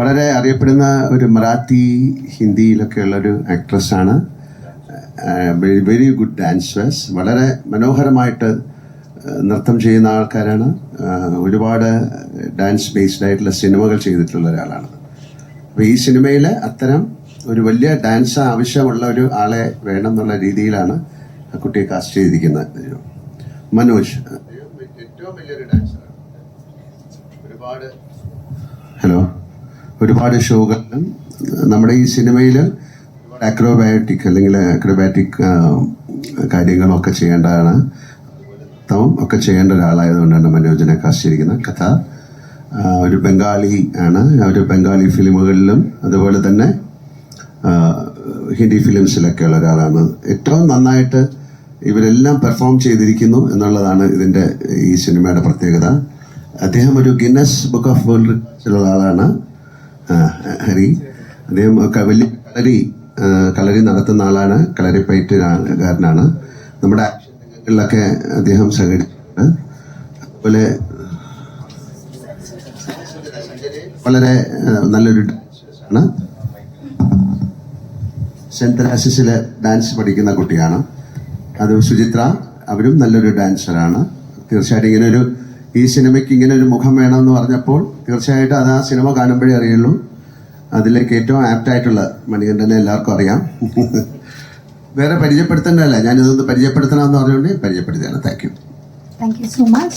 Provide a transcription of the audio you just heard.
വളരെ അറിയപ്പെടുന്ന ഒരു മറാത്തി ഹിന്ദിയിലൊക്കെയുള്ള ഒരു ആക്ട്രസ്സാണ് വെരി വെരി ഗുഡ് ഡാൻസേഴ്സ് വളരെ മനോഹരമായിട്ട് നൃത്തം ചെയ്യുന്ന ആൾക്കാരാണ്. ഒരുപാട് ഡാൻസ് ബേസ്ഡ് ആയിട്ടുള്ള സിനിമകൾ ചെയ്തിട്ടുള്ള ഒരാളാണ്. അപ്പോൾ ഈ സിനിമയിൽ അത്തരം ഒരു വലിയ ഡാൻസ് ആവശ്യമുള്ള ഒരു ആളെ വേണം എന്നുള്ള രീതിയിലാണ് ആ കുട്ടിയെ കാസ്റ്റ് ചെയ്തിരിക്കുന്നത്. മനോജ് ഏറ്റവും വലിയൊരു ഡാൻസറാണ് ഒരുപാട് ഒരുപാട് ഷോകളിലും നമ്മുടെ ഈ സിനിമയിൽ അക്രോബാറ്റിക് അല്ലെങ്കിൽ അക്രോബാറ്റിക് കാര്യങ്ങളൊക്കെ ചെയ്യേണ്ടതാണ്. നൃത്തവും ഒക്കെ ചെയ്യേണ്ട ഒരാളായതുകൊണ്ടാണ് മനോജിനെ ചെയ്തിരിക്കുന്നത് കഥ ഒരു ബംഗാളി ആണ്. ഒരു ബംഗാളി ഫിലിമുകളിലും അതുപോലെ തന്നെ ഹിന്ദി ഫിലിംസിലൊക്കെ ഉള്ള ഒരാളാണ്. ഏറ്റവും നന്നായിട്ട് ഇവരെല്ലാം പെർഫോം ചെയ്തിരിക്കുന്നു എന്നുള്ളതാണ് ഇതിന്റെ ഈ സിനിമയുടെ പ്രത്യേകത. അദ്ദേഹം ഒരു ഗിന്നസ് ബുക്ക് ഓഫ് വേൾഡ് ആളാണ്. ഹരി. അദ്ദേഹം വലിയ കളരി കളരി നടത്തുന്ന ആളാണ്. കളരി പയറ്റുകാരനാണ് നമ്മുടെ ആക്ഷൻ രംഗങ്ങളിലൊക്കെ അദ്ദേഹം സഹകരിച്ചിട്ടുണ്ട്. അതുപോലെ വളരെ നല്ലൊരു ആണ് സെന്റ് ഡാൻസ് പഠിക്കുന്ന കുട്ടിയാണ്. അത് സുചിത്ര. അവരും നല്ലൊരു ഡാൻസറാണ്. തീർച്ചയായിട്ടും ഇങ്ങനെ ഒരു ഈ സിനിമയ്ക്ക് ഇങ്ങനെ ഒരു മുഖം വേണമെന്ന് പറഞ്ഞപ്പോൾ തീർച്ചയായിട്ടും അത് ആ സിനിമ കാണുമ്പോഴേ അറിയുള്ളൂ. അതിലേക്ക് ഏറ്റവും ആപ്റ്റായിട്ടുള്ള മണികണ്ഠനെ എല്ലാവർക്കും അറിയാം. വേറെ പരിചയപ്പെടുത്തേണ്ടതല്ല. ഞാനിതൊന്ന് പരിചയപ്പെടുത്തണമെന്ന് പറഞ്ഞുകൊണ്ട് പരിചയപ്പെടുത്തുകയാണ്. Thank you thank you so much.